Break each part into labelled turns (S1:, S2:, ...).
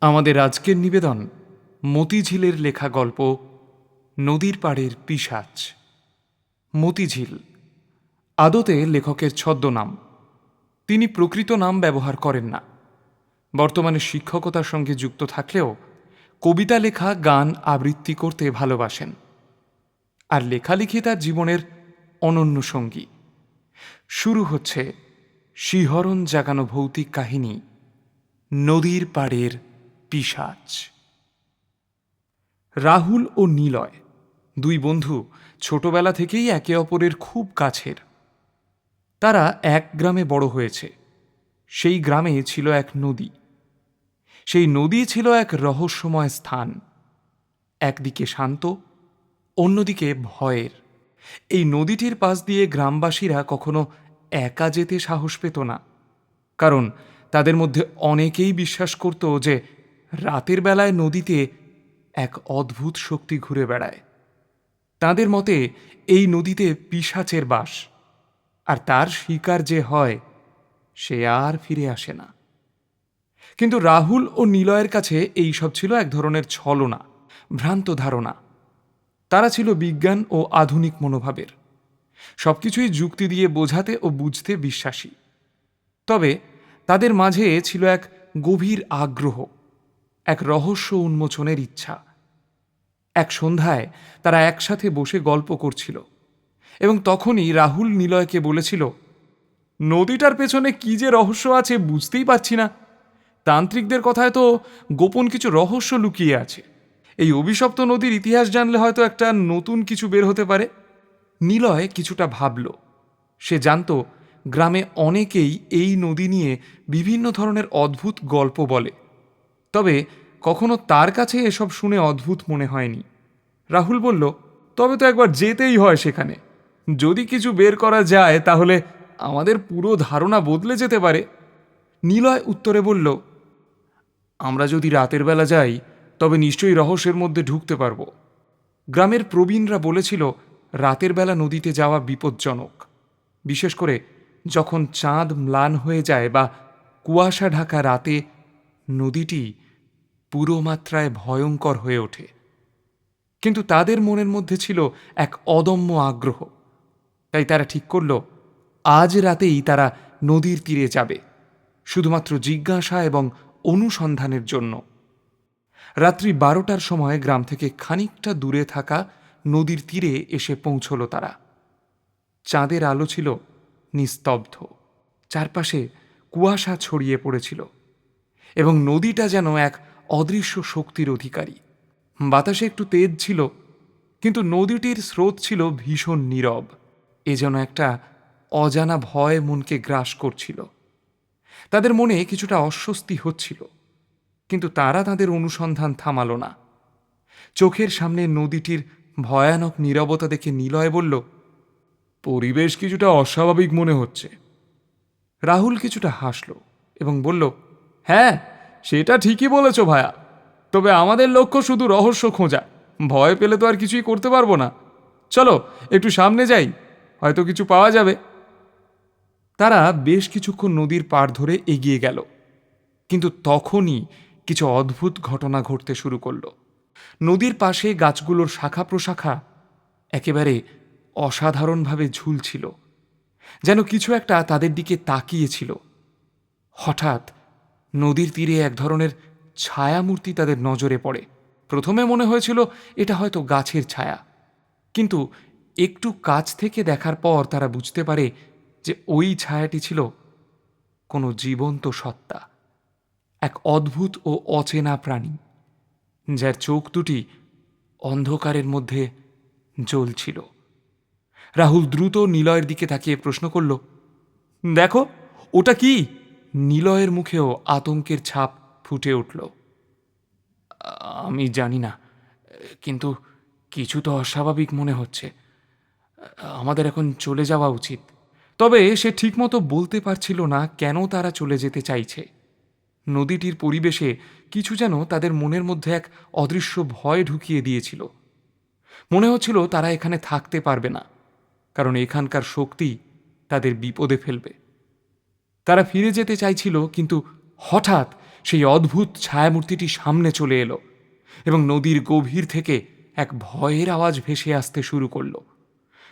S1: আমাদের আজকের নিবেদন মতিঝিলের লেখা গল্প, নদীর পাড়ের পিসাচ মতিঝিল, আদতে লেখকের ছদ্মনাম। তিনি প্রকৃত নাম ব্যবহার করেন না। বর্তমানে শিক্ষকতার সঙ্গে যুক্ত থাকলেও কবিতা লেখা, গান আবৃত্তি করতে ভালোবাসেন। আর লেখালেখি তার জীবনের অনন্য সঙ্গী। শুরু হচ্ছে শিহরণ জাগানো ভৌতিক কাহিনী, নদীর পাড়ের পিসাচ রাহুল ও নিলয়, দুই বন্ধু, ছোটবেলা থেকেই একে অপরের খুব কাছের। তারা এক গ্রামে বড় হয়েছে। সেই গ্রামে ছিল এক নদী। সেই নদী ছিল এক রহস্যময় স্থান। একদিকে শান্ত, অন্যদিকে ভয়ের। এই নদীটির পাশ দিয়ে গ্রামবাসীরা কখনো একা যেতে সাহস পেত না। কারণ তাদের মধ্যে অনেকেই বিশ্বাস করত যে রাতের বেলায় নদীতে এক অদ্ভুত শক্তি ঘুরে বেড়ায়। তাদের মতে, এই নদীতে পিসাচের বাস, আর তার শিকার যে হয়, সে আর ফিরে আসে না। কিন্তু রাহুল ও নিলয়ের কাছে এই সব ছিল এক ধরনের ছলনা, ভ্রান্ত ধারণা। তারা ছিল বিজ্ঞান ও আধুনিক মনোভাবের। সবকিছুই যুক্তি দিয়ে বোঝাতে ও বুঝতে বিশ্বাসী। তবে তাদের মাঝে ছিল এক গভীর আগ্রহ। এক রহস্য উন্মোচনের ইচ্ছা। এক সন্ধ্যায় তারা একসাথে বসে গল্প করছিল এবং তখনই রাহুল নিলয়কে বলেছিল, নদীটার পেছনে কি যে রহস্য আছে বুঝতেই পারছি না। তান্ত্রিকদের কথায় তো গোপন কিছু রহস্য লুকিয়ে আছে। এই অভিশপ্ত নদীর ইতিহাস জানলে হয়তো একটা নতুন কিছু বের হতে পারে। নিলয় কিছুটা ভাবল। সে জানত গ্রামে অনেকেই এই নদী নিয়ে বিভিন্ন ধরনের অদ্ভুত গল্প বলে। তবে কখনো তার কাছে এসব শুনে অদ্ভুত মনে হয়নি। রাহুল বলল, তবে তো একবার যেতেই হয় সেখানে। যদি কিছু বের করা যায়, তাহলে আমাদের পুরো ধারণা বদলে যেতে পারে। নিলয় উত্তরে বলল, আমরা যদি রাতের বেলা যাই, তবে নিশ্চয়ই রহস্যের মধ্যে ঢুকতে পারব। গ্রামের প্রবীণরা বলেছিল, রাতের বেলা নদীতে যাওয়া বিপজ্জনক। বিশেষ করে যখন চাঁদ ম্লান হয়ে যায় বা কুয়াশা ঢাকা রাতে নদীটি পুরো মাত্রায় ভয়ঙ্কর হয়ে ওঠে। কিন্তু তাদের মনের মধ্যে ছিল এক অদম্য আগ্রহ। তাই তারা ঠিক করল, আজ রাতেই তারা নদীর তীরে যাবে, শুধুমাত্র জিজ্ঞাসা এবং অনুসন্ধানের জন্য। রাত্রি বারোটার সময় গ্রাম থেকে খানিকটা দূরে থাকা নদীর তীরে এসে পৌঁছল তারা। চাঁদের আলো ছিল নিস্তব্ধ। চারপাশে কুয়াশা ছড়িয়ে পড়েছিল। এবং নদীটা যেন এক অদৃশ্য শক্তির অধিকারী। বাতাসে একটু তেজ ছিল, কিন্তু নদীটির স্রোত ছিল ভীষণ নীরব। এ যেন একটা অজানা ভয় মনকে গ্রাস করছিল। তাদের মনে কিছুটা অস্বস্তি হচ্ছিল, কিন্তু তারা তাদের অনুসন্ধান থামালো না। চোখের সামনে নদীটির ভয়ানক নীরবতা দেখে নিলয় বলল, পরিবেশ কিছুটা অস্বাভাবিক মনে হচ্ছে। রাহুল কিছুটা হাসল এবং বলল হ্যাঁ সেটা ঠিকই বলেছ ভায়া। তবে আমাদের লক্ষ্য শুধু রহস্য খোঁজা। ভয় পেলে তো আর কিছুই করতে পারব না। চলো, একটু সামনে যাই। হয়তো কিছু পাওয়া যাবে। তারা বেশ কিছুক্ষণ নদীর পাড় ধরে এগিয়ে গেল। কিন্তু তখনই কিছু অদ্ভুত ঘটনা ঘটতে শুরু করল। নদীর পাশে গাছগুলোর শাখা প্রশাখা একেবারে অসাধারণভাবে ঝুলছিল। যেন কিছু একটা তাদের দিকে তাকিয়েছিল। হঠাৎ নদীর তীরে এক ধরনের ছায়ামূর্তি তাদের নজরে পড়ে। প্রথমে মনে হয়েছিল এটা হয়তো গাছের ছায়া। কিন্তু একটু কাছ থেকে দেখার পর তারা বুঝতে পারে যে ওই ছায়াটি ছিল কোনো জীবন্ত সত্তা, এক অদ্ভুত ও অচেনা প্রাণী, যার চোখ দুটি অন্ধকারের মধ্যে জ্বলছিল। রাহুল দ্রুত নিলয়ের দিকে তাকিয়ে প্রশ্ন করল, দেখো, ওটা কি? নিলয়ের মুখেও আতঙ্কের ছাপ ফুটে উঠল। আমি জানি না, কিন্তু কিছু তো অস্বাভাবিক মনে হচ্ছে। আমাদের এখন চলে যাওয়া উচিত। তবে সে ঠিকমতো বলতে পারছিল না কেন তারা চলে যেতে চাইছে। নদীটির পরিবেশে কিছু যেন তাদের মনের মধ্যে এক অদৃশ্য ভয় ঢুকিয়ে দিয়েছিল। মনে হচ্ছিল তারা এখানে থাকতে পারবে না, কারণ এখানকার শক্তি তাদের বিপদে ফেলবে। তারা ফিরে যেতে চাইছিল, কিন্তু হঠাৎ সেই অদ্ভুত ছায়ামূর্তিটি সামনে চলে এলো এবং নদীর গভীর থেকে এক ভয়ের আওয়াজ ভেসে আসতে শুরু করল,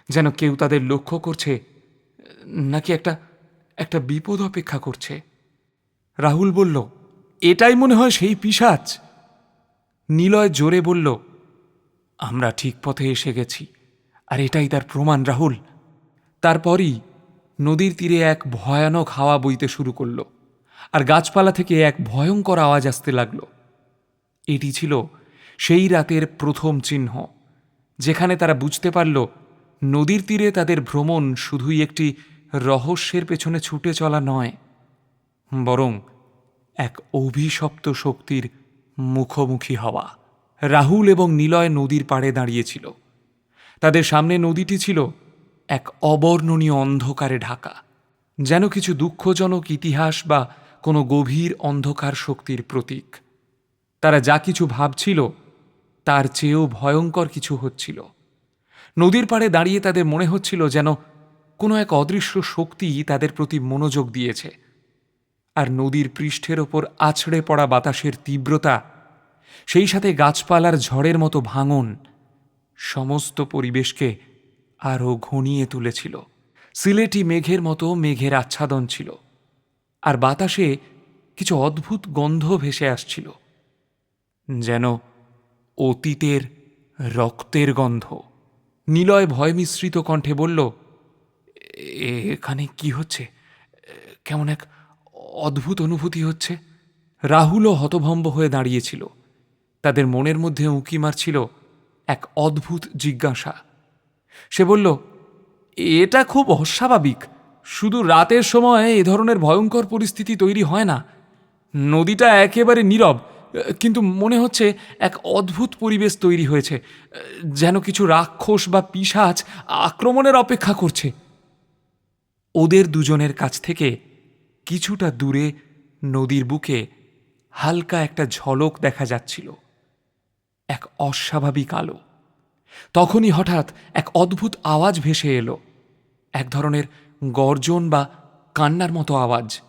S1: যেন কেউ তাদের লক্ষ্য করছে, নাকি একটা একটা বিপদ অপেক্ষা করছে। রাহুল বলল, এটাই মনে হয় সেই পিসাচ নিলয় জোরে বলল, আমরা ঠিক পথে এসে গেছি, আর এটাই তার প্রমাণ, রাহুল। তারপরই নদীর তীরে এক ভয়ানক হাওয়া বইতে শুরু করল, আর গাছপালা থেকে এক ভয়ঙ্কর আওয়াজ আসতে লাগল। এটি ছিল সেই রাতের প্রথম চিহ্ন, যেখানে তারা বুঝতে পারল নদীর তীরে তাদের ভ্রমণ শুধুই একটি রহস্যের পেছনে ছুটে চলা নয়, বরং এক অভিশপ্ত শক্তির মুখোমুখি হওয়া। রাহুল এবং নিলয় নদীর পাড়ে দাঁড়িয়েছিল তাদের সামনে নদীটি ছিল এক অবর্ণনীয় অন্ধকারে ঢাকা, যেন কিছু দুঃখজনক ইতিহাস বা কোনো গভীর অন্ধকার শক্তির প্রতীক। তারা যা কিছু ভাবছিল, তার চেয়েও ভয়ঙ্কর কিছু হচ্ছিল। নদীর পাড়ে দাঁড়িয়ে তাদের মনে হচ্ছিল যেন কোনো এক অদৃশ্য শক্তি তাদের প্রতি মনোযোগ দিয়েছে। আর নদীর পৃষ্ঠের ওপর আছড়ে পড়া বাতাসের তীব্রতা, সেই সাথে গাছপালার ঝড়ের মতো ভাঙন, সমস্ত পরিবেশকে আরও ঘনিয়ে তুলেছিল। সিলেটি মেঘের মতো মেঘের আচ্ছাদন ছিল। আর বাতাসে কিছু অদ্ভুত গন্ধ ভেসে আসছিল। যেন অতীতের রক্তের গন্ধ। নিলয় ভয় মিশ্রিত কণ্ঠে বলল, "এ- এখানে কি হচ্ছে? কেমন এক অদ্ভুত অনুভূতি হচ্ছে? রাহুলও হতভম্ব হয়ে দাঁড়িয়েছিল। তাদের মনের মধ্যে উঁকি মারছিল এক অদ্ভুত জিজ্ঞাসা। সে বলল, এটা খুব অস্বাভাবিক। শুধু রাতের সময় এ ধরনের ভয়ঙ্কর পরিস্থিতি তৈরি হয় না। নদীটা একেবারে নীরব, কিন্তু মনে হচ্ছে এক অদ্ভুত পরিবেশ তৈরি হয়েছে, যেন কিছু রাক্ষস বা পিশাচ আক্রমণের অপেক্ষা করছে। ওদের দুজনের কাছ থেকে কিছুটা দূরে নদীর বুকে হালকা একটা ঝলক দেখা যাচ্ছিল, এক অস্বাভাবিক আলো। তখনই হঠাৎ এক অদ্ভুত আওয়াজ ভেসে এলো। এক ধরনের গর্জন বা কান্নার মতো আওয়াজ।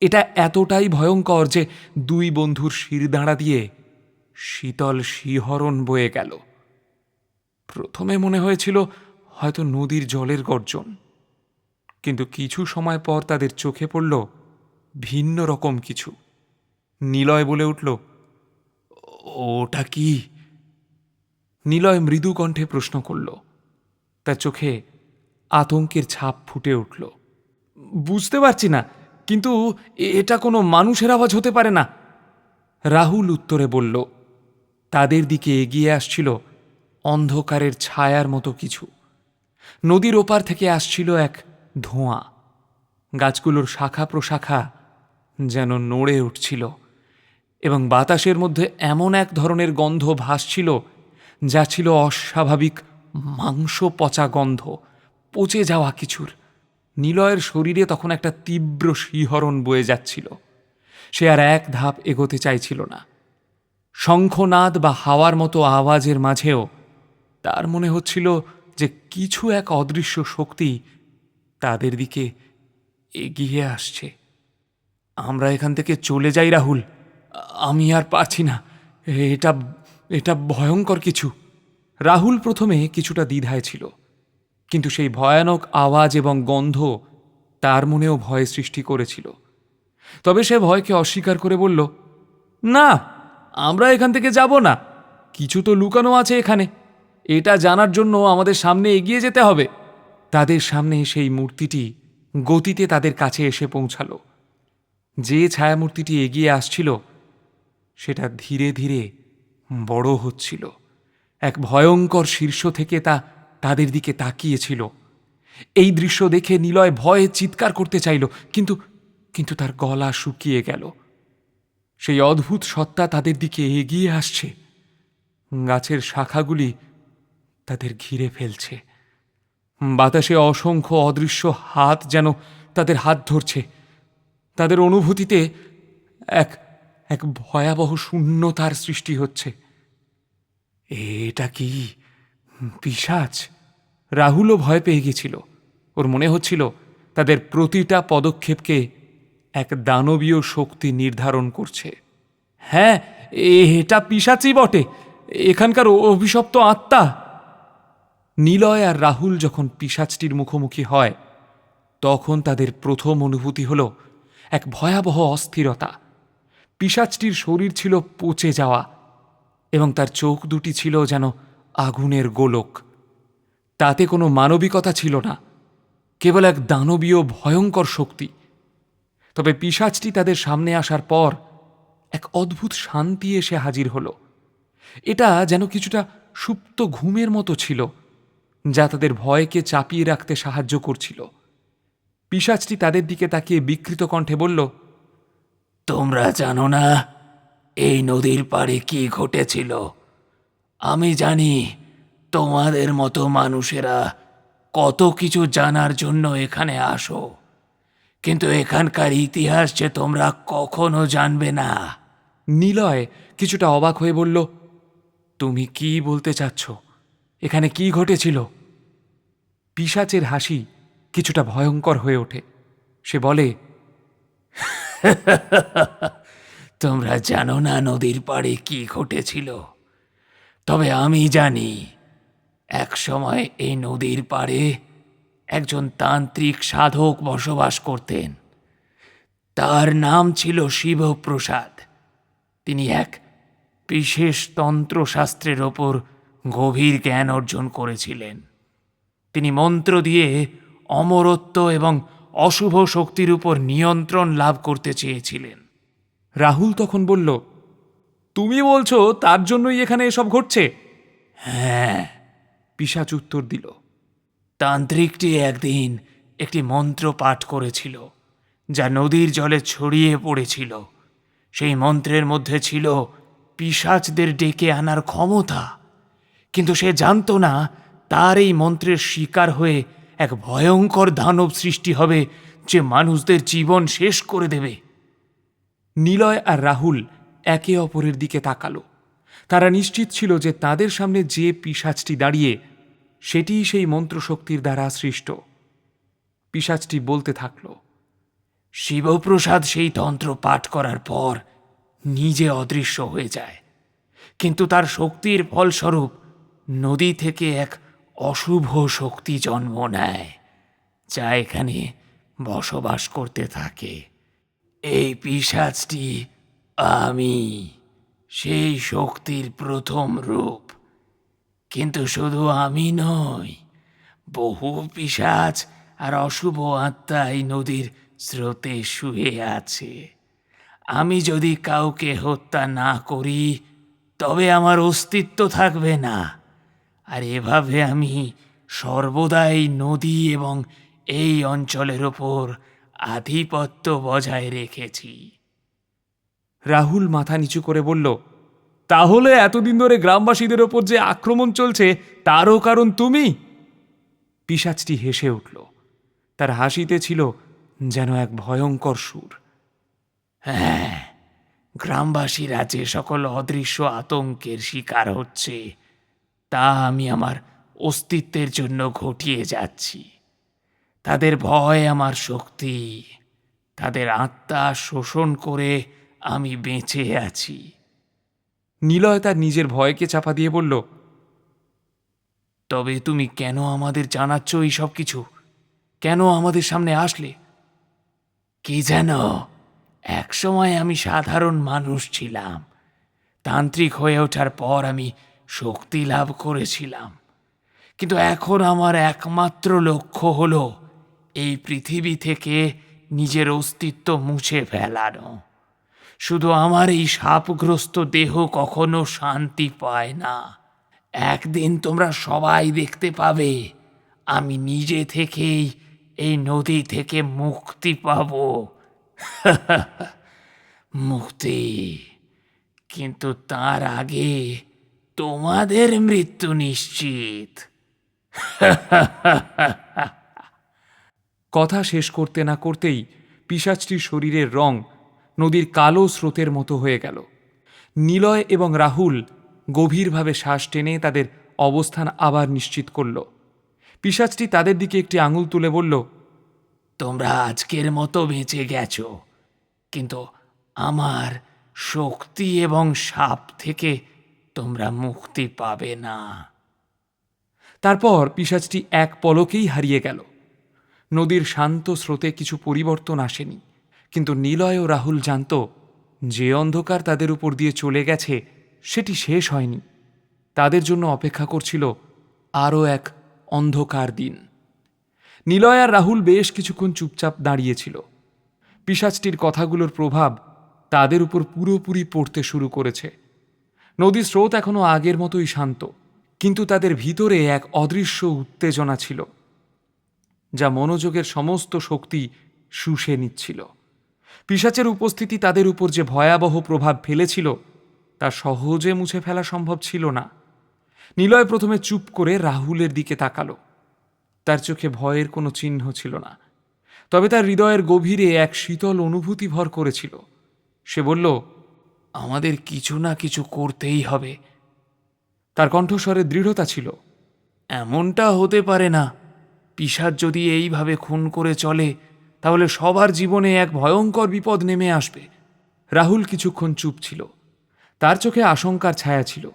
S1: এটা এতটাই ভয়ঙ্কর যে দুই বন্ধুর শিরদাঁড়া দিয়ে শীতল শিহরণ বয়ে গেল। প্রথমে মনে হয়েছিল হয়তো নদীর জলের গর্জন। কিন্তু কিছু সময় পর তাদের চোখে পড়ল ভিন্ন রকম কিছু। নিলয় বলে উঠল ওটা কি? নিলয় মৃদু কণ্ঠে প্রশ্ন করল। তার চোখে আতঙ্কের ছাপ ফুটে উঠল। বুঝতে পারছি না, কিন্তু এটা কোনো মানুষের আওয়াজ হতে পারে না। রাহুল উত্তরে বলল, তাদের দিকে এগিয়ে আসছিল অন্ধকারের ছায়ার মতো কিছু। নদীর ওপার থেকে আসছিল এক ধোঁয়া। গাছগুলোর শাখা প্রশাখা যেন নড়ে উঠছিল এবং বাতাসের মধ্যে এমন এক ধরনের গন্ধ ভাসছিল যা ছিল অস্বাভাবিক মাংস পচা গন্ধ, পচে যাওয়া কিছুর। নিলয়ের শরীরে তখন একটা তীব্র শিহরণ বয়ে যাচ্ছিল। সে আর এক ধাপ এগোতে চাইছিল না। শঙ্খনাদ বা হাওয়ার মতো আওয়াজের মাঝেও তার মনে হচ্ছিল যে কিছু এক অদৃশ্য শক্তি তাদের দিকে এগিয়ে আসছে। আমরা এখান থেকে চলে যাই, রাহুল। আমি আর পারছি না। এটা এটা ভয়ঙ্কর কিছু। রাহুল প্রথমে কিছুটা দ্বিধায় ছিল, কিন্তু সেই ভয়ানক আওয়াজ এবং গন্ধ তার মনেও ভয় সৃষ্টি করেছিল। তবে সে ভয়কে অস্বীকার করে বলল, না, আমরা এখান থেকে যাব না। কিছু তো লুকানো আছে এখানে। এটা জানার জন্য আমাদের সামনে এগিয়ে যেতে হবে। তাদের সামনে সেই মূর্তিটি গতিতে তাদের কাছে এসে পৌঁছালো। যে ছায়ামূর্তিটি এগিয়ে আসছিল, সেটা ধীরে ধীরে বড় হচ্ছিল। এক ভয়ঙ্কর শীর্ষ থেকে তা তাদের দিকে তাকিয়েছিল। এই দৃশ্য দেখে নিলয় ভয়ে চিৎকার করতে চাইল, কিন্তু কিন্তু তার গলা শুকিয়ে গেল। সেই অদ্ভুত সত্তা তাদের দিকে এগিয়ে আসছে। গাছের শাখাগুলি তাদের ঘিরে ফেলছে। বাতাসে অসংখ্য অদৃশ্য হাত যেন তাদের হাত ধরছে। তাদের অনুভূতিতে এক এক ভয়াবহ শূন্যতার সৃষ্টি হচ্ছে। এটা কি? পিসাচ রাহুলও ভয় পেয়ে গেছিল। ওর মনে হচ্ছিল তাদের প্রতিটা পদক্ষেপকে এক দানবীয় শক্তি নির্ধারণ করছে। হ্যাঁ এটা পিসাচই বটে। এখানকার অভিশপ্ত আত্মা। নিলয় আর রাহুল যখন পিসাচটির মুখোমুখি হয়, তখন তাদের প্রথম অনুভূতি হল এক ভয়াবহ অস্থিরতা। পিসাচটির শরীর ছিল পচে যাওয়া। এবং তার চোখ দুটি ছিল যেন আগুনের গোলক। তাতে কোনো মানবিকতা ছিল না, কেবল এক দানবীয় ভয়ঙ্কর শক্তি। তবে পিসাচটি তাদের সামনে আসার পর এক অদ্ভুত শান্তি এসে হাজির হল। এটা যেন কিছুটা সুপ্ত ঘুমের মতো ছিল, যা তাদের ভয়কে চাপিয়ে রাখতে সাহায্য করছিল। পিসাচটি তাদের দিকে তাকিয়ে বিকৃত কণ্ঠে বলল,
S2: তোমরা জানো না এই নদীর পাড়ে কি ঘটেছিল? আমি জানি তোমাদের মতো মানুষেরা কত কিছু জানার জন্য এখানে আসো, কিন্তু এখানকার ইতিহাস যে তোমরা কখনো জানবে না।
S1: নিলয় কিছুটা অবাক হয়ে বলল, তুমি কি বলতে চাচ্ছ? এখানে কি ঘটেছিল? পিসাচের হাসি কিছুটা ভয়ঙ্কর হয়ে ওঠে। সে বলে
S2: তোমরা জানো না নদীর পাড়ে কি ঘটেছিল। তবে আমি জানি এক সময় এই নদীর পাড়ে একজন তান্ত্রিক সাধক বসবাস করতেন। তার নাম ছিল শিবপ্রসাদ। তিনি এক বিশেষ তন্ত্রশাস্ত্রের ওপর গভীর জ্ঞান অর্জন করেছিলেন। তিনি মন্ত্র দিয়ে অমরত্ব এবং অশুভ শক্তির উপর নিয়ন্ত্রণ লাভ করতে চেয়েছিলেন।
S1: রাহুল তখন বলল, তুমি বলছো তার জন্যই এখানে এসব ঘটছে?
S2: হ্যাঁ
S1: পিসাচ উত্তর দিল।
S2: তান্ত্রিকটি একদিন একটি মন্ত্র পাঠ করেছিল, যা নদীর জলে ছড়িয়ে পড়েছিল। সেই মন্ত্রের মধ্যে ছিল, পিশাচদের ডেকে আনার ক্ষমতা। কিন্তু সে জানতো না তার এই মন্ত্রের শিকার হয়ে এক ভয়ঙ্কর দানব সৃষ্টি হবে যে মানুষদের জীবন শেষ করে দেবে।
S1: নিলয় আর রাহুল একে অপরের দিকে তাকালো। তারা নিশ্চিত ছিল যে তাদের সামনে যে পিসাচটি দাঁড়িয়ে, সেটিই সেই মন্ত্রশক্তির দ্বারা সৃষ্ট। পিসাচটি বলতে থাকল,
S2: শিবপ্রসাদ সেই তন্ত্র পাঠ করার পর নিজে অদৃশ্য হয়ে যায়। কিন্তু তার শক্তির ফলস্বরূপ নদী থেকে এক অশুভ শক্তি জন্ম নেয়, যা এখানে বসবাস করতে থাকে। এই পিসাজটি আমি, সেই শক্তির প্রথম রূপ। কিন্তু শুধু আমি নই, বহু পিসাজ আর অশুভ আত্মা এই নদীর স্রোতে শুয়ে আছে। আমি যদি কাউকে হত্যা না করি, তবে আমার অস্তিত্ব থাকবে না। আর এভাবে আমি সর্বদা এই নদী এবং এই অঞ্চলের ওপর আধিপত্য বজায় রেখেছি।
S1: রাহুল মাথা নিচু করে বলল, তাহলে এতদিন ধরে গ্রামবাসীদের ওপর যে আক্রমণ চলছে, তারও কারণ তুমি? পিসাচটি হেসে উঠল। তার হাসিতে ছিল যেন এক ভয়ঙ্কর সুর।
S2: হ্যাঁ গ্রামবাসীরা যে সকল অদৃশ্য আতঙ্কের শিকার হচ্ছে, তা আমি আমার অস্তিত্বের জন্য ঘটিয়ে যাচ্ছি। তাদের ভয় আমার শক্তি। তাদের আত্মা শোষণ করে আমি বেঁচে আছি।
S1: নিলয় তার নিজের ভয়কে চাপা দিয়ে বলল
S2: তবে তুমি কেন আমাদের জানাচ্ছ এই সব কিছু? কেন আমাদের সামনে আসলে? কি যেন এক সময় আমি সাধারণ মানুষ ছিলাম। তান্ত্রিক হয়ে ওঠার পর আমি শক্তি লাভ করেছিলাম। কিন্তু এখন আমার একমাত্র লক্ষ্য হলো এই পৃথিবী থেকে নিজের অস্তিত্ব মুছে ফেলানো। শুধু আমার এই সাপগ্রস্ত দেহ কখনো শান্তি পায় না। একদিন তোমরা সবাই দেখতে পাবে, আমি নিজে থেকেই এই নদী থেকে মুক্তি পাব। মুক্তি। কিন্তু তার আগে তোমাদের মৃত্যু নিশ্চিত।
S1: কথা শেষ করতে না করতেই পিসাচটির শরীরের রং নদীর কালো স্রোতের মতো হয়ে গেল। নিলয় এবং রাহুল গভীরভাবে শ্বাস টেনে তাদের অবস্থান আবার নিশ্চিত করল। পিসাচটি তাদের দিকে একটি আঙুল তুলে বলল
S2: তোমরা আজকের মতো বেঁচে গেছ কিন্তু আমার শক্তি এবং সাপ থেকে তোমরা মুক্তি পাবে না।
S1: তারপর পিসাচটি এক পলকেই হারিয়ে গেল। নদীর শান্ত স্রোতে কিছু পরিবর্তন আসেনি। কিন্তু নিলয় ও রাহুল জানত, যে অন্ধকার তাদের উপর দিয়ে চলে গেছে, সেটি শেষ হয়নি। তাদের জন্য অপেক্ষা করছিল আরও এক অন্ধকার দিন। নিলয় আর রাহুল বেশ কিছুক্ষণ চুপচাপ দাঁড়িয়েছিল। পিসাচটির কথাগুলোর প্রভাব তাদের উপর পুরোপুরি পড়তে শুরু করেছে। নদীর স্রোত এখনও আগের মতোই শান্ত, কিন্তু তাদের ভিতরে এক অদৃশ্য উত্তেজনা ছিল। যা মনোযোগের সমস্ত শক্তি শুষে নিচ্ছিল। পিসাচের উপস্থিতি তাদের উপর যে ভয়াবহ প্রভাব ফেলেছিল, তা সহজে মুছে ফেলা সম্ভব ছিল না। নিলয় প্রথমে চুপ করে রাহুলের দিকে তাকালো। তার চোখে ভয়ের কোনো চিহ্ন ছিল না। তবে তার হৃদয়ের গভীরে এক শীতল অনুভূতি ভর করেছিল। সে বলল,
S2: আমাদের কিছু না কিছু করতেই হবে।
S1: তার কণ্ঠস্বরে দৃঢ়তা ছিল,
S2: এমনটা হতে পারে না। পিসার যদি এইভাবে খুন করে চলে, তাহলে সবার জীবনে এক ভয়ঙ্কর বিপদ নেমে আসবে।
S1: রাহুল কিছুক্ষণ চুপ ছিল। তার চোখে আশঙ্কার ছায়া ছিল।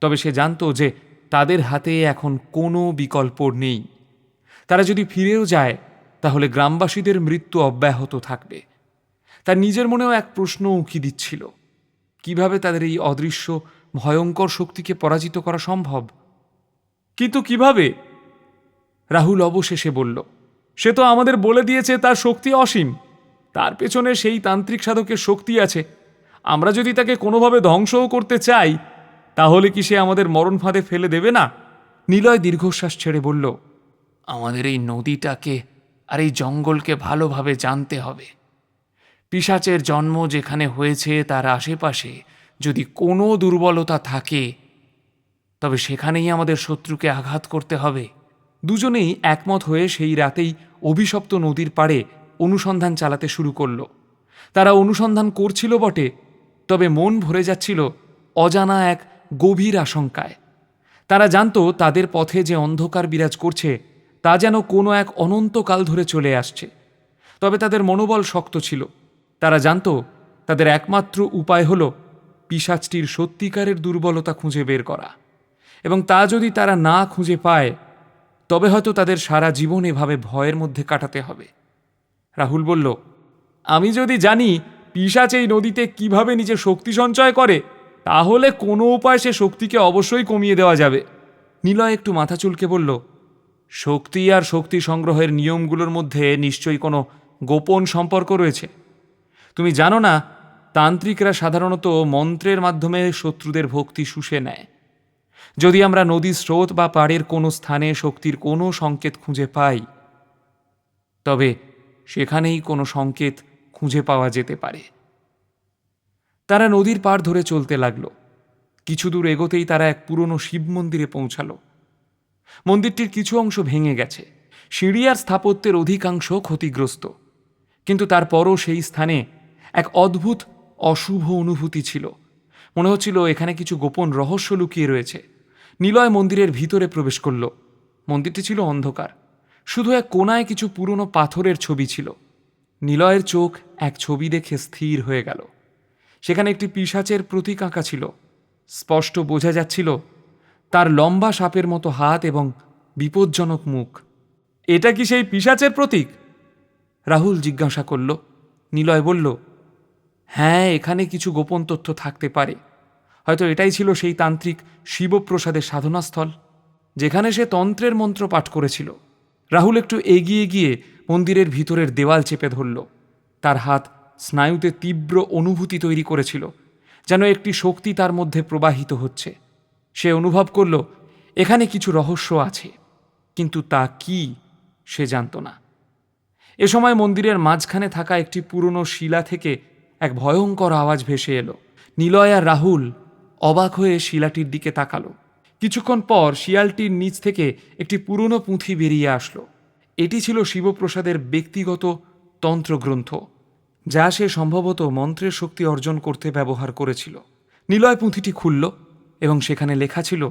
S1: তবে সে জানত যে তাদের হাতে এখন কোনো বিকল্প নেই। তারা যদি ফিরেও যায়, তাহলে গ্রামবাসীদের মৃত্যু অব্যাহত থাকবে। তার নিজের মনেও এক প্রশ্ন উঁকি দিচ্ছিল। কীভাবে তাদের এই অদৃশ্য, ভয়ঙ্কর শক্তিকে পরাজিত করা সম্ভব? কিন্তু কীভাবে? রাহুল অবশেষে বলল, সে তো আমাদের বলে দিয়েছে তার শক্তি অসীম। তার পেছনে সেই তান্ত্রিক সাধকের শক্তি আছে। আমরা যদি তাকে কোনোভাবে ধ্বংসও করতে চাই, তাহলে কি সে আমাদের মরণ ফাঁদে ফেলে দেবে না? নিলয় দীর্ঘশ্বাস ছেড়ে বলল,
S2: আমাদের এই নদীটাকে আর এই জঙ্গলকে ভালোভাবে জানতে হবে। পিসাচের জন্ম যেখানে হয়েছে তার আশেপাশে যদি কোনো দুর্বলতা থাকে, তবে সেখানেই আমাদের শত্রুকে আঘাত করতে হবে।
S1: দুজনেই একমত হয়ে সেই রাতেই অভিশপ্ত নদীর পাড়ে অনুসন্ধান চালাতে শুরু করল। তারা অনুসন্ধান করছিল বটে, তবে মন ভরে যাচ্ছিল অজানা এক গভীর আশঙ্কায়। তারা জানত তাদের পথে যে অন্ধকার বিরাজ করছে, তা যেন কোনো এক অনন্তকাল ধরে চলে আসছে। তবে তাদের মনোবল শক্ত ছিল। তারা জানত তাদের একমাত্র উপায় হল পিসাচটির সত্যিকারের দুর্বলতা খুঁজে বের করা। এবং তা যদি তারা না খুঁজে পায় তবে হয়তো তাদের সারা জীবন এভাবে ভয়ের মধ্যে কাটাতে হবে। রাহুল বলল, আমি যদি জানি পিসাচ এই নদীতে কীভাবে নিজের শক্তি সঞ্চয় করে, তাহলে কোনো উপায় সে শক্তিকে অবশ্যই কমিয়ে দেওয়া যাবে। নিলয় একটু মাথা চুলকে বলল, শক্তি আর শক্তি সংগ্রহের নিয়মগুলোর মধ্যে নিশ্চয়ই কোনো গোপন সম্পর্ক রয়েছে। তুমি জানো না, তান্ত্রিকরা সাধারণত মন্ত্রের মাধ্যমে শত্রুদের ভক্তি শুষে নেয়। যদি আমরা নদীর স্রোত বা পাড়ের কোনো স্থানে শক্তির কোনো সংকেত খুঁজে পাই, তবে সেখানেই কোনো সংকেত খুঁজে পাওয়া যেতে পারে। তারা নদীর পাড় ধরে চলতে লাগল। কিছু দূর এগোতেই তারা এক পুরনো শিব মন্দিরে পৌঁছালো। মন্দিরটির কিছু অংশ ভেঙে গেছে। সিঁড়ি আর স্থাপত্যের অধিকাংশ ক্ষতিগ্রস্ত। কিন্তু তারপরও সেই স্থানে এক অদ্ভুত, অশুভ অনুভূতি ছিল। মনে হচ্ছিল এখানে কিছু গোপন রহস্য লুকিয়ে রয়েছে। নিলয় মন্দিরের ভিতরে প্রবেশ করল। মন্দিরটি ছিল অন্ধকার। শুধু এক কোনায় কিছু পুরনো পাথরের ছবি ছিল। নিলয়ের চোখ এক ছবি দেখে স্থির হয়ে গেল। সেখানে একটি পিসাচের প্রতীক আঁকা ছিল। স্পষ্ট বোঝা যাচ্ছিল তার লম্বা সাপের মতো হাত এবং বিপজ্জনক মুখ। এটা কি সেই পিসাচের প্রতীক? রাহুল জিজ্ঞাসা করল। নিলয় বলল হ্যাঁ এখানে কিছু গোপন তথ্য থাকতে পারে। হয়তো এটাই ছিল সেই তান্ত্রিক শিবপ্রসাদের সাধনাস্থল, যেখানে সে তন্ত্রের মন্ত্র পাঠ করেছিল। রাহুল একটু এগিয়ে গিয়ে মন্দিরের ভিতরের দেওয়াল চেপে ধরল। তার হাত স্নায়ুতে তীব্র অনুভূতি তৈরি করেছিল, যেন একটি শক্তি তার মধ্যে প্রবাহিত হচ্ছে। সে অনুভব করল, এখানে কিছু রহস্য আছে, কিন্তু তা কি সে জানত না। এ সময় মন্দিরের মাঝখানে থাকা একটি পুরনো শিলা থেকে এক ভয়ঙ্কর আওয়াজ ভেসে এলো। নিলয় আর রাহুল অবাক হয়ে শিলাটির দিকে তাকালো। কিছুক্ষণ পর শিয়ালটির নিচ থেকে একটি পুরনো পুঁথি বেরিয়ে আসলো। এটি ছিল শিবপ্রসাদের ব্যক্তিগত তন্ত্রগ্রন্থ, যা সে সম্ভবত মন্ত্রের শক্তি অর্জন করতে ব্যবহার করেছিল। নিলয় পুঁথিটি খুলল এবং সেখানে লেখা ছিল,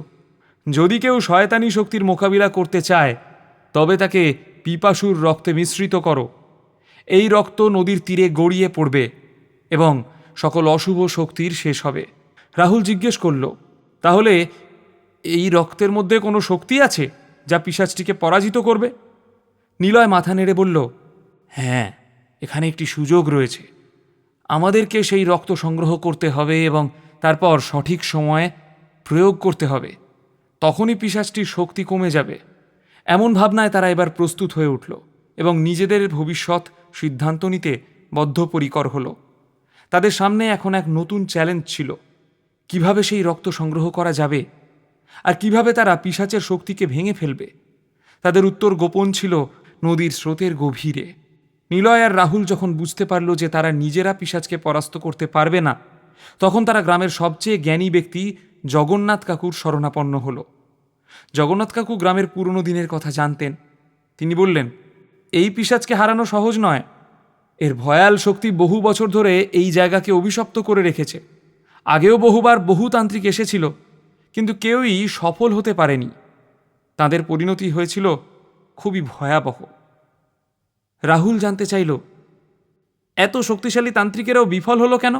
S1: যদি কেউ শয়তানি শক্তির মোকাবিলা করতে চায়, তবে তাকে পিপাসুর রক্তে মিশ্রিত করো। এই রক্ত নদীর তীরে গড়িয়ে পড়বে এবং সকল অশুভ শক্তির শেষ হবে। রাহুল জিজ্ঞেস করল, তাহলে এই রক্তের মধ্যে কোনো শক্তি আছে যা পিসাজটিকে পরাজিত করবে? নিলয় মাথা নেড়ে বলল হ্যাঁ এখানে একটি সুযোগ রয়েছে। আমাদেরকে সেই রক্ত সংগ্রহ করতে হবে এবং তারপর সঠিক সময়ে প্রয়োগ করতে হবে। তখনই পিসাজটির শক্তি কমে যাবে। এমন ভাবনায় তারা এবার প্রস্তুত হয়ে উঠল এবং নিজেদের ভবিষ্যৎ সিদ্ধান্ত নিতে বদ্ধপরিকর হল। তাদের সামনে এখন এক নতুন চ্যালেঞ্জ ছিল। কীভাবে সেই রক্ত সংগ্রহ করা যাবে? আর কীভাবে তারা পিসাচের শক্তিকে ভেঙে ফেলবে? তাদের উত্তর গোপন ছিল নদীর স্রোতের গভীরে। নিলয় আর রাহুল যখন বুঝতে পারল যে তারা নিজেরা পিসাজকে পরাস্ত করতে পারবে না, তখন তারা গ্রামের সবচেয়ে জ্ঞানী ব্যক্তি জগন্নাথ কাকুর শরণাপন্ন হল। জগন্নাথ কাকু গ্রামের পুরনো দিনের কথা জানতেন। তিনি বললেন, এই পিসাজকে হারানো সহজ নয়। এর ভয়াল শক্তি বহু বছর ধরে এই জায়গাকে অভিশপ্ত করে রেখেছে। আগেও বহুবার বহু তান্ত্রিক এসেছিল, কিন্তু কেউই সফল হতে পারেনি। তাদের পরিণতি হয়েছিল খুবই ভয়াবহ। রাহুল জানতে চাইল, এত শক্তিশালী তান্ত্রিকেরাও বিফল হলো কেন?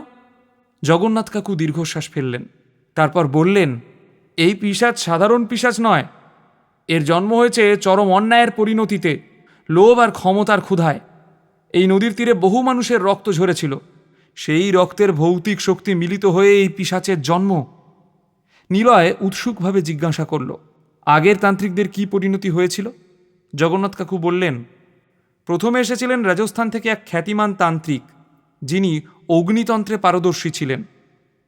S1: জগন্নাথ কাকু দীর্ঘশ্বাস ফেললেন, তারপর বললেন, এই পিসাজ সাধারণ পিসাজ নয়। এর জন্ম হয়েছে চরম অন্যায়ের পরিণতিতে, লোভ আর ক্ষমতার ক্ষুধায়। এই নদীর তীরে বহু মানুষের রক্ত ঝরেছিল। সেই রক্তের ভৌতিক শক্তি মিলিত হয়ে এই পিসাচের জন্ম। নিলয় উৎসুকভাবে জিজ্ঞাসা করল, আগের তান্ত্রিকদের কি পরিণতি হয়েছিল? জগন্নাথ কাকু বললেন, প্রথমে এসেছিলেন রাজস্থান থেকে এক খ্যাতিমান তান্ত্রিক, যিনি অগ্নিতন্ত্রে পারদর্শী ছিলেন।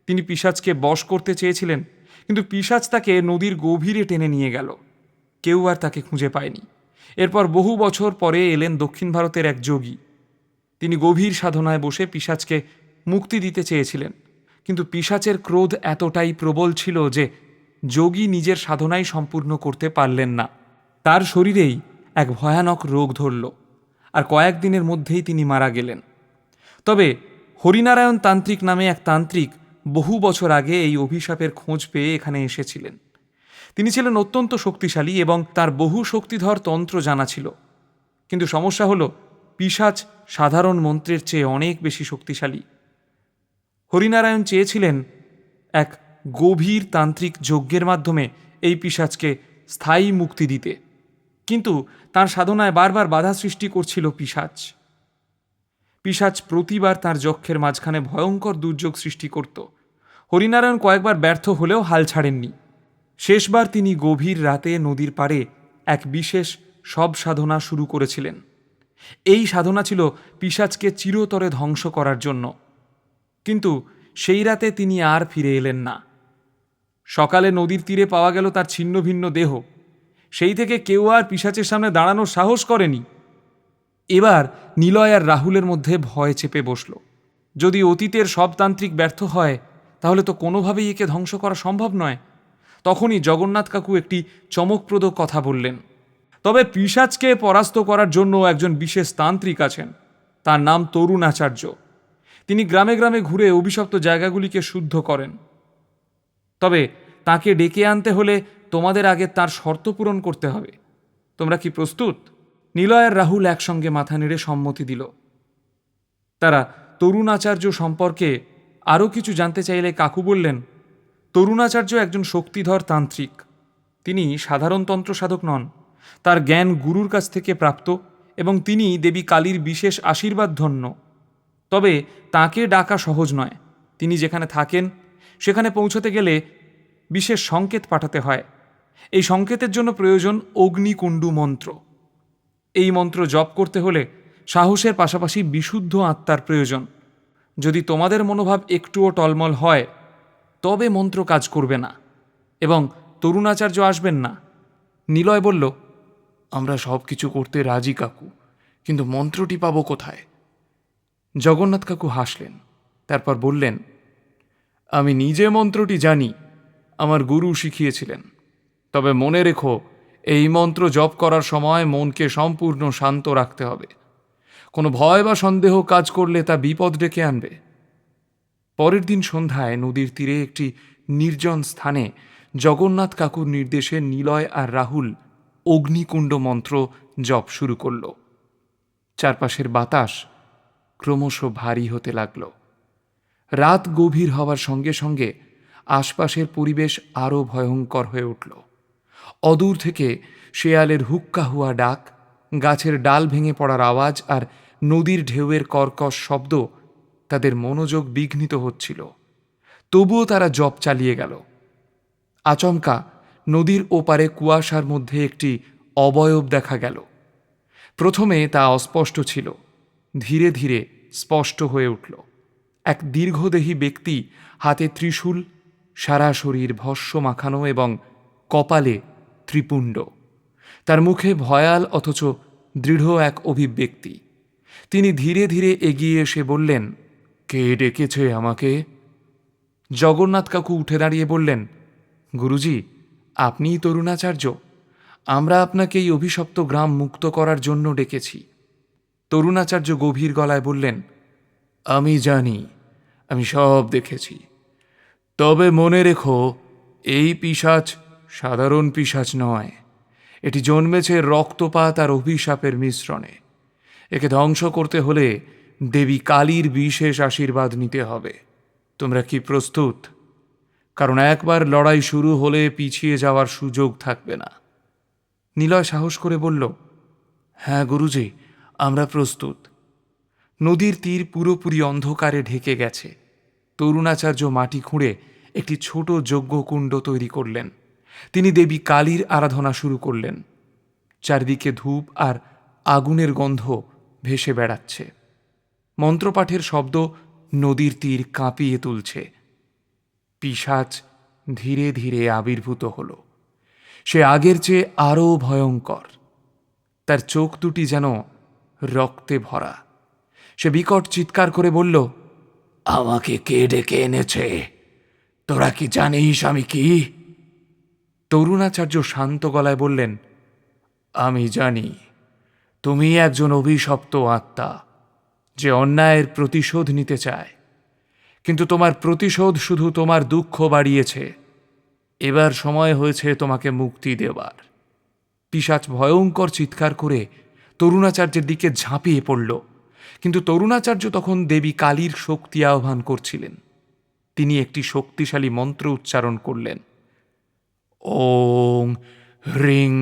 S1: তিনি পিসাজকে বশ করতে চেয়েছিলেন, কিন্তু পিসাজ তাকে নদীর গভীরে টেনে নিয়ে গেল। কেউ আর তাকে খুঁজে পায়নি। এরপর বহু বছর পরে এলেন দক্ষিণ ভারতের এক যোগী। তিনি গভীর সাধনায় বসে পিসাজকে মুক্তি দিতে চেয়েছিলেন। কিন্তু পিসাচের ক্রোধ এতটাই প্রবল ছিল যে যোগী নিজের সাধনাই সম্পূর্ণ করতে পারলেন না। তার শরীরেই এক ভয়ানক রোগ ধরল আর কয়েকদিনের মধ্যেই তিনি মারা গেলেন। তবে হরিনারায়ণ তান্ত্রিক নামে এক তান্ত্রিক বহু বছর আগে এই অভিশাপের খোঁজ পেয়ে এখানে এসেছিলেন। তিনি ছিলেন অত্যন্ত শক্তিশালী এবং তার বহু শক্তিধর তন্ত্র জানা ছিল। কিন্তু সমস্যা হলো পিসাচ সাধারণ মন্ত্রের চেয়ে অনেক বেশি শক্তিশালী। হরিনারায়ণ চেয়েছিলেন এক গভীর তান্ত্রিক যজ্ঞের মাধ্যমে এই পিসাজকে স্থায়ী মুক্তি দিতে। কিন্তু তার সাধনায় বারবার বাধা সৃষ্টি করছিল পিসাচ পিসাচ প্রতিবার তার যক্ষের মাঝখানে ভয়ঙ্কর দুর্যোগ সৃষ্টি করত। হরিনারায়ণ কয়েকবার ব্যর্থ হলেও হাল ছাড়েননি। শেষবার তিনি গভীর রাতে নদীর পাড়ে এক বিশেষ সব সাধনা শুরু করেছিলেন। এই সাধনা ছিল পিসাচকে চিরতরে ধ্বংস করার জন্য। কিন্তু সেই রাতে তিনি আর ফিরে এলেন না। সকালে নদীর তীরে পাওয়া গেল তার ছিন্ন ভিন্ন দেহ। সেই থেকে কেউ আর পিসাচের সামনে দাঁড়ানোর সাহস করেনি। এবার নিলয় আর রাহুলের মধ্যে ভয় চেপে বসল। যদি অতীতের সব তান্ত্রিক ব্যর্থ হয়, তাহলে তো কোনোভাবেই একে ধ্বংস করা সম্ভব নয়। তখনই জগন্নাথ কাকু একটি চমকপ্রদ কথা বললেন। তবে পিসাজকে পরাস্ত করার জন্য একজন বিশেষ তান্ত্রিক আছেন। তার নাম তরুণ আচার্য। তিনি গ্রামে গ্রামে ঘুরে অভিশপ্ত জায়গাগুলিকে শুদ্ধ করেন। তবে তাকে ডেকে আনতে হলে তোমাদের আগে তার শর্ত পূরণ করতে হবে। তোমরা কি প্রস্তুত? নিলয় আর রাহুল একসঙ্গে মাথা নেড়ে সম্মতি দিল। তারা তরুণাচার্য সম্পর্কে আরও কিছু জানতে চাইলে কাকু বললেন তরুণাচার্য একজন শক্তিধর তান্ত্রিক। তিনি সাধারণ তন্ত্র সাধক নন। তার জ্ঞান গুরুর কাছ থেকে প্রাপ্ত এবং তিনি দেবী কালীর বিশেষ আশীর্বাদ ধন্য। তবে তাকে ডাকা সহজ নয়। তিনি যেখানে থাকেন, সেখানে পৌঁছতে গেলে বিশেষ সংকেত পাঠাতে হয়। এই সংকেতের জন্য প্রয়োজন অগ্নিকুণ্ডু মন্ত্র। এই মন্ত্র জপ করতে হলে সাহসের পাশাপাশি বিশুদ্ধ আত্মার প্রয়োজন। যদি তোমাদের মনোভাব একটুও টলমল হয়, তবে মন্ত্র কাজ করবে না এবং তরুণাচার্য আসবেন না। নিলয় বলল আমরা সব কিছু করতে রাজি, কাকু। কিন্তু মন্ত্রটি পাবো কোথায়? জগন্নাথ কাকু হাসলেন, তারপর বললেন, আমি নিজে মন্ত্রটি জানি, আমার গুরু শিখিয়েছিলেন। তবে মনে রেখো, এই মন্ত্র জপ করার সময় মনকে সম্পূর্ণ শান্ত রাখতে হবে। কোনো ভয় বা সন্দেহ কাজ করলে তা বিপদ ডেকে আনবে। পরের দিন সন্ধ্যায় নদীর তীরে একটি নির্জন স্থানে জগন্নাথ কাকুর নির্দেশে নিলয় আর রাহুল অগ্নিকুণ্ড মন্ত্র জপ শুরু করল। চারপাশের বাতাস ক্রমশ ভারী হতে লাগল। রাত গভীর হওয়ার সঙ্গে সঙ্গে আশপাশের পরিবেশ আরও ভয়ঙ্কর হয়ে উঠল। অদূর থেকে শেয়ালের হুক্কা হুয়া ডাক, গাছের ডাল ভেঙে পড়ার আওয়াজ আর নদীর ঢেউয়ের কর্কশ শব্দ তাদের মনোযোগ বিঘ্নিত হচ্ছিল। তবুও তারা জপ চালিয়ে গেল। আচমকা নদীর ওপারে কুয়াশার মধ্যে একটি অবয়ব দেখা গেল। প্রথমে তা অস্পষ্ট ছিল, ধীরে ধীরে স্পষ্ট হয়ে উঠল। এক দীর্ঘদেহী ব্যক্তি হাতে ত্রিশূল, সারা শরীর ভস্য মাখানো এবং কপালে ত্রিপুণ্ড। তার মুখে ভয়াল অথচ দৃঢ় এক অভিব্যক্তি। তিনি ধীরে ধীরে এগিয়ে এসে বললেন, কে ডেকেছে আমাকে? জগন্নাথ কাকু উঠে দাঁড়িয়ে বললেন, গুরুজি আপনিই তরুণাচার্য। আমরা আপনাকে এই অভিশপ্ত গ্রাম মুক্ত করার জন্য ডেকেছি। তরুণাচার্য গভীর গলায় বললেন, আমি জানি, আমি সব দেখেছি। তবে মনে রেখো, এই পিসাচ সাধারণ পিসাচ নয়। এটি জন্মেছে রক্তপাত আর অভিশাপের মিশ্রণে। একে ধ্বংস করতে হলে দেবী কালীর বিশেষ আশীর্বাদ নিতে হবে। তোমরা কি প্রস্তুত? কারণ একবার লড়াই শুরু হলে পিছিয়ে যাওয়ার সুযোগ থাকবে না। নিলয় সাহস করে বলল হ্যাঁ গুরুজি, আমরা প্রস্তুত। নদীর তীর পুরোপুরি অন্ধকারে ঢেকে গেছে। তরুণাচার্য মাটি খুঁড়ে একটি ছোট যজ্ঞকুণ্ড তৈরি করলেন। তিনি দেবী কালীর আরাধনা শুরু করলেন। চারদিকে ধূপ আর আগুনের গন্ধ ভেসে বেড়াচ্ছে। মন্ত্রপাঠের শব্দ নদীর তীর কাঁপিয়ে তুলছে। পিশাচ ধীরে ধীরে আবির্ভূত হল। সে আগের চেয়ে আরও ভয়ঙ্কর। তার চোখ দুটি যেন রক্তে ভরা। সে বিকট চিৎকার করে বলল,
S2: আমাকে কে ডেকে এনেছে? তোরা কি জানিস আমি কি?
S1: তরুণাচার্য শান্ত গলায় বললেন, আমি জানি। তুমি একজন অভিশপ্ত আত্মা, যে অন্যায়ের প্রতিশোধ নিতে চায়। কিন্তু তোমার প্রতিশোধ শুধু তোমার দুঃখ বাড়িয়েছে। এবার সময় হয়েছে তোমাকে মুক্তি দেওয়ার পিসাচ ভয়ঙ্কর চিৎকার করে তরুণাচার্যের দিকে ঝাঁপিয়ে পড়ল। কিন্তু তরুণাচার্য তখন দেবী কালীর শক্তি আহ্বান করছিলেন। তিনি একটি শক্তিশালী মন্ত্র উচ্চারণ করলেন। ওং হ্রিং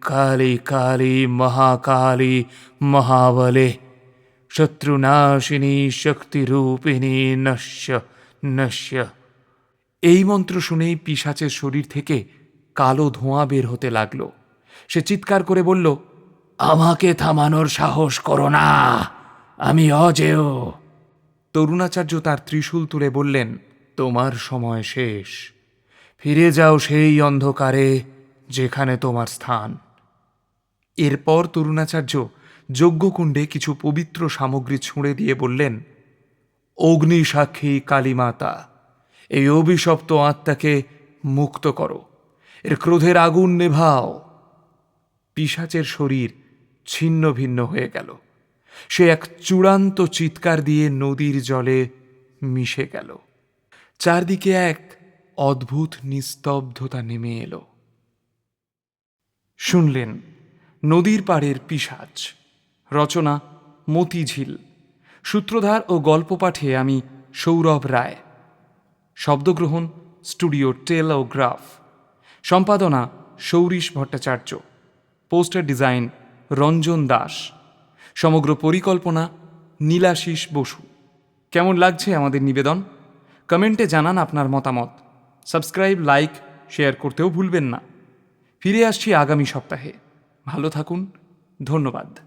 S1: কালী কালী মহাকালী মহাবলে। শত্রুনাশিনী, শক্তিরূপিণী, নশ্য নশ্য। এই মন্ত্র শুনেই পিসাচের শরীর থেকে কালো ধোঁয়া বের হতে লাগল। সে চিৎকার করে বলল,
S2: আমাকে থামানোর সাহস করো না, আমি অজেয়।
S1: তরুণাচার্য তার ত্রিশূল তুলে বললেন, তোমার সময় শেষ। ফিরে যাও সেই অন্ধকারে যেখানে তোমার স্থান। এরপর তরুণাচার্য যজ্ঞকুণ্ডে কিছু পবিত্র সামগ্রী ছুঁড়ে দিয়ে বললেন অগ্নি সাক্ষী কালীমাতা, এই অভিশপ্ত আত্মাকে মুক্ত করো, এর ক্রোধের আগুন নেভাও। পিসাচের শরীর ছিন্ন ভিন্ন হয়ে গেল। সে এক চূড়ান্ত চিৎকার দিয়ে নদীর জলে মিশে গেল। চারদিকে এক অদ্ভুত নিস্তব্ধতা নেমে এলো। শুনলেন নদীর পাড়ের পিসাচ রচনা মতিঝিল সূত্রধার ও গল্প পাঠে আমি সৌরভ রায়। শব্দগ্রহণ স্টুডিও টেল ও গ্রাফ সম্পাদনা Sourish Bhattacharya. Poster design Ranjan Das. সমগ্র পরিকল্পনা নীলাশিস বসু। কেমন লাগছে আমাদের নিবেদন? কমেন্টে জানান আপনার মতামত। সাবস্ক্রাইব, লাইক, শেয়ার করতেও ভুলবেন না। ফিরে আসছি আগামী সপ্তাহে। ভালো থাকুন। ধন্যবাদ।